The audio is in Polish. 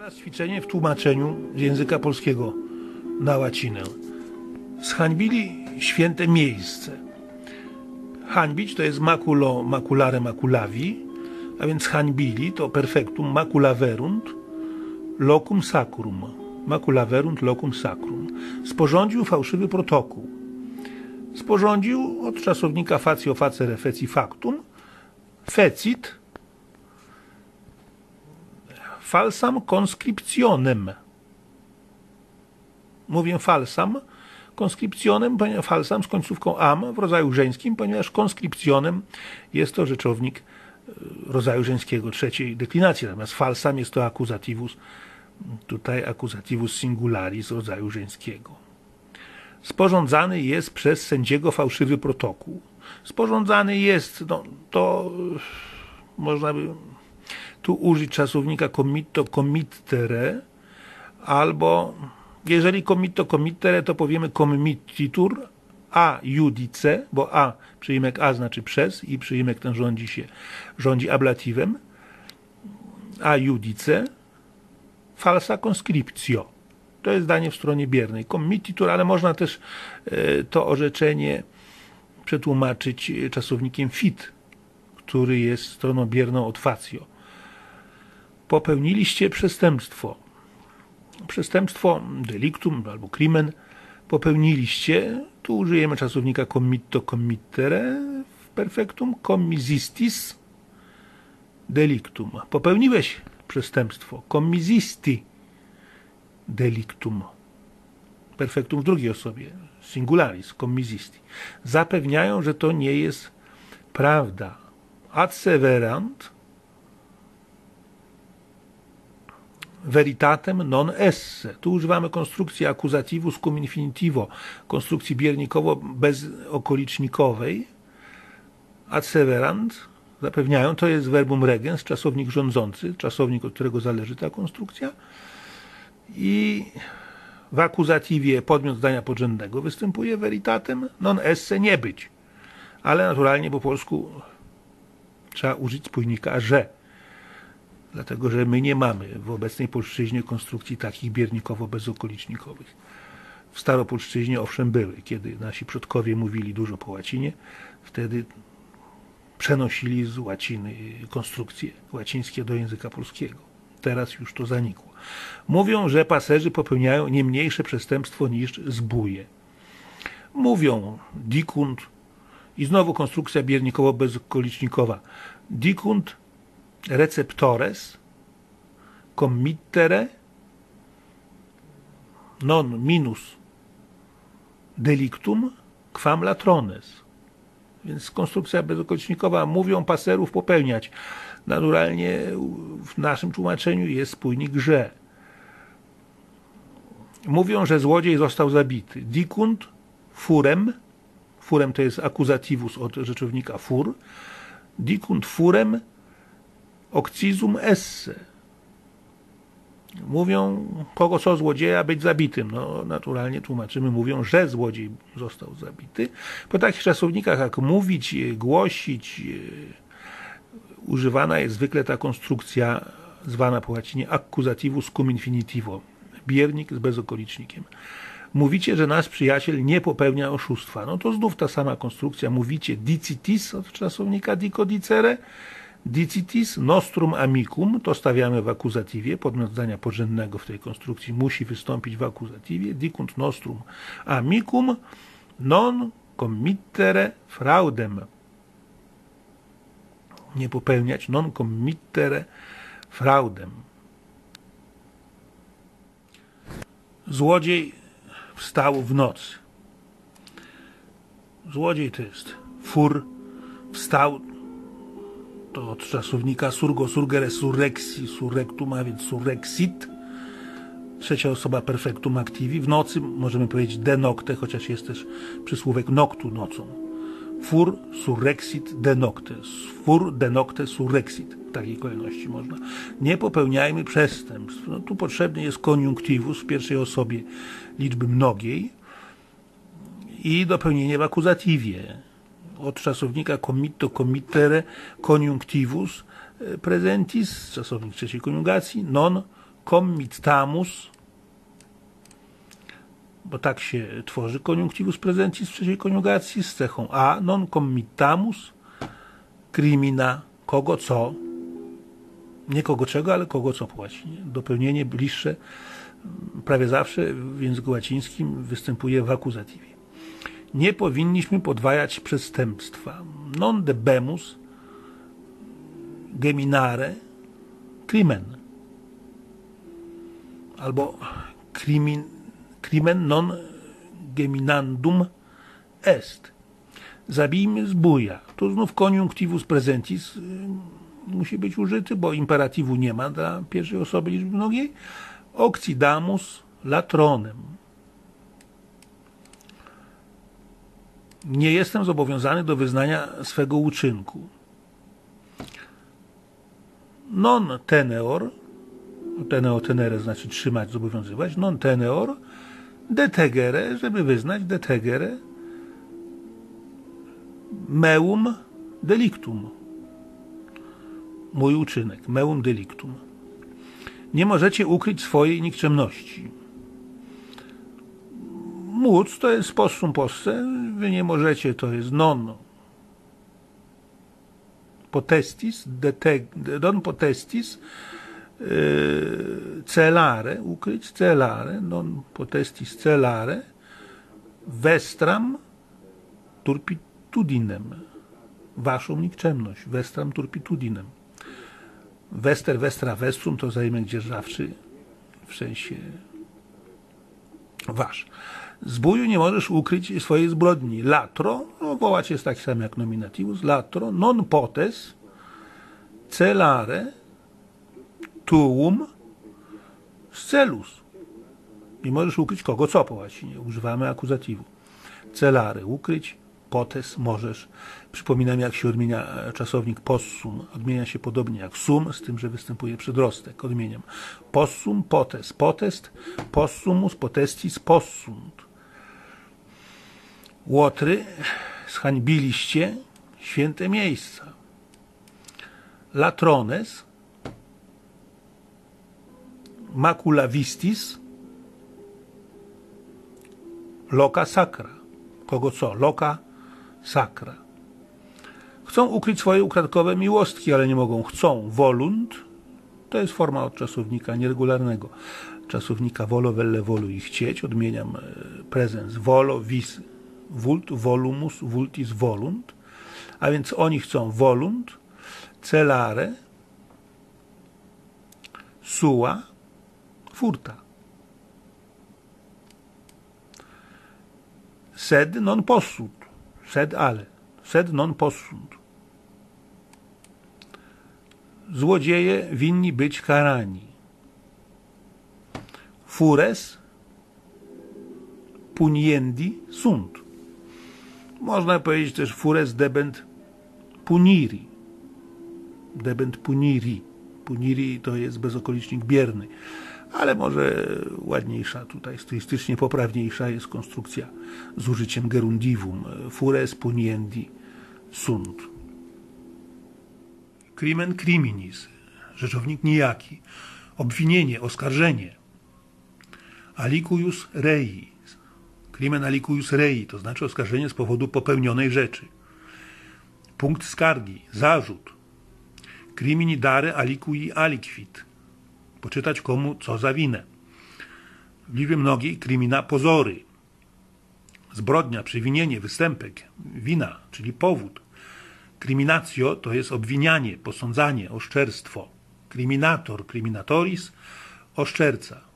Teraz ćwiczenie w tłumaczeniu z języka polskiego na łacinę. Zhańbili święte miejsce. Hańbić to jest maculo, maculare, maculavi, a więc hańbili to perfektum maculaverunt locum sacrum. Maculaverunt locum sacrum. Sporządził fałszywy protokół. Sporządził od czasownika facio facere feci factum fecit falsam conscriptionem. Mówię falsam ponieważ falsam z końcówką am w rodzaju żeńskim, ponieważ konskrypcjonem jest to rzeczownik e, rodzaju żeńskiego trzeciej deklinacji, natomiast falsam jest to akuzativus, tutaj akuzativus singularis rodzaju żeńskiego. Sporządzany jest przez sędziego fałszywy protokół. Sporządzany jest, no, to można by tu użyć czasownika committo committere, albo jeżeli committo committere, to powiemy committitur a judice, bo a, przyimek a znaczy przez i przyimek ten rządzi się, rządzi ablatiwem, a judice falsa conscriptio. To jest zdanie w stronie biernej. Committitur, ale można też e, to orzeczenie przetłumaczyć czasownikiem fit, który jest stroną bierną od facio popełniliście przestępstwo. Przestępstwo delictum albo crimen popełniliście. Tu użyjemy czasownika committo committere w perfektum commisistis delictum. Popełniłeś przestępstwo. Commisisti delictum. Perfektum w drugiej osobie. Singularis, commisisti. Zapewniają, że to nie jest prawda. Adseverant veritatem non esse. Tu używamy konstrukcji accusativus cum infinitivo, konstrukcji biernikowo-bezokolicznikowej. Adseverant, zapewniają, to jest verbum regens, czasownik rządzący, czasownik, od którego zależy ta konstrukcja. I w akuzatiwie podmiot zdania podrzędnego występuje veritatem non esse nie być. Ale naturalnie po polsku trzeba użyć spójnika że dlatego że my nie mamy w obecnej polszczyźnie konstrukcji takich biernikowo-bezokolicznikowych. W staropolszczyźnie owszem były, kiedy nasi przodkowie mówili dużo po łacinie, wtedy przenosili z łaciny konstrukcje łacińskie do języka polskiego. Teraz już to zanikło. Mówią, że paserzy popełniają nie mniejsze przestępstwo niż zbóje. Mówią dikunt i znowu konstrukcja biernikowo-bezokolicznikowa. Dikunt receptores committere non minus delictum quam latrones. Więc konstrukcja bezokolicznika mówią paserów popełniać. Naturalnie w naszym tłumaczeniu jest spójnik że. Mówią, że złodziej został zabity. Dicunt furem, furem to jest akuzativus od rzeczownika fur, dicunt furem Occizum esse. Mówią, kogo co złodzieja być zabitym. No, naturalnie tłumaczymy, mówią, że złodziej został zabity. Po takich czasownikach jak mówić, głosić, używana jest zwykle ta konstrukcja zwana po łacinie accusativus cum infinitivo. Biernik z bezokolicznikiem. Mówicie, że nasz przyjaciel nie popełnia oszustwa. No to znów ta sama konstrukcja. Mówicie dicitis od czasownika dicodicere, Dicitis nostrum amicum, to stawiamy w akuzatywie, podmiot zdania porzędnego w tej konstrukcji musi wystąpić w akuzatywie, dicunt nostrum amicum non committere fraudem. Nie popełniać non committere fraudem. Złodziej wstał w nocy. Złodziej to jest fur, wstał to od czasownika surgo, surgere, surrexi, surrectum, a więc surrexit. Trzecia osoba perfektum activi. W nocy możemy powiedzieć de nocte, chociaż jest też przysłówek noctu, nocą. Fur surrexit de nocte. Fur de nocte surrexit. W takiej kolejności można. Nie popełniajmy przestępstw. No, tu potrzebny jest koniunktivus w pierwszej osobie liczby mnogiej i dopełnienie w akuzatywie od czasownika committo, committere, conjunctivus e, presentis, czasownik trzeciej koniugacji, non committamus, bo tak się tworzy koniunctivus presentis w trzeciej koniugacji z cechą a, non committamus, crimina, kogo co, nie kogo czego, ale kogo co po łacinie. Dopełnienie bliższe prawie zawsze w języku łacińskim występuje w akuzatywie. Nie powinniśmy podwajać przestępstwa. Non debemus geminare crimen. Albo crimin, crimen non geminandum est. Zabijmy zbója. Tu znów koniunctivus presentis y, musi być użyty, bo imperativu nie ma dla pierwszej osoby liczby mnogiej. Occidamus latronem. Nie jestem zobowiązany do wyznania swego uczynku. Non teneor, teneo tenere znaczy trzymać, zobowiązywać, non teneor, detegere, żeby wyznać detegere, meum delictum. Mój uczynek, meum delictum. Nie możecie ukryć swojej nikczemności. Móc to jest possum posse, wy nie możecie, to jest non potestis, deteg, non potestis, yy, celare, ukryć, celare, non potestis celare, vestram turpitudinem, waszą nikczemność, vestram turpitudinem. Wester, westra, westrum to zaimek dzierżawczy w sensie wasz. Zbóju nie możesz ukryć swojej zbrodni. Latro, no, wołać jest taki sam jak nominativus, latro, non potes, celare, tuum, celus. Nie możesz ukryć kogo co po łacinie. Używamy akuzatywu. Celare, ukryć, potes możesz. Przypominam, jak się odmienia czasownik possum. Odmienia się podobnie jak sum, z tym, że występuje przedrostek. Odmieniam. Possum, potes. Potest, possumus, potestis, possunt. Łotry, zhańbiliście święte miejsca. Latrones, macula vistis, loca sacra. Kogo co? Loca sacra. Chcą ukryć swoje ukradkowe miłostki, ale nie mogą. Chcą. Volunt to jest forma od czasownika nieregularnego. Czasownika volo, velle, volu i chcieć. Odmieniam e, prezens volo, vis, vult, volumus, vultis, volunt. A więc oni chcą volunt, celare, sua, furta. Sed non possut, sed ale, sed non possunt. Złodzieje winni być karani. Fures puniendi sunt. Można powiedzieć też fures debent puniri. Debent puniri. Puniri to jest bezokolicznik bierny. Ale może ładniejsza tutaj, stylistycznie poprawniejsza jest konstrukcja z użyciem gerundivum. Fures puniendi sunt. Crimen criminis. Rzeczownik nijaki. Obwinienie, oskarżenie. Alicuius rei crimen alicuius rei, to znaczy oskarżenie z powodu popełnionej rzeczy. Punkt skargi, zarzut. Crimini dare alicui aliquid. Poczytać komu co za winę. W liczbie mnogiej crimina pozory. Zbrodnia, przewinienie, występek, wina, czyli powód. Criminatio to jest obwinianie, posądzanie, oszczerstwo. Criminator, criminatoris, oszczerca.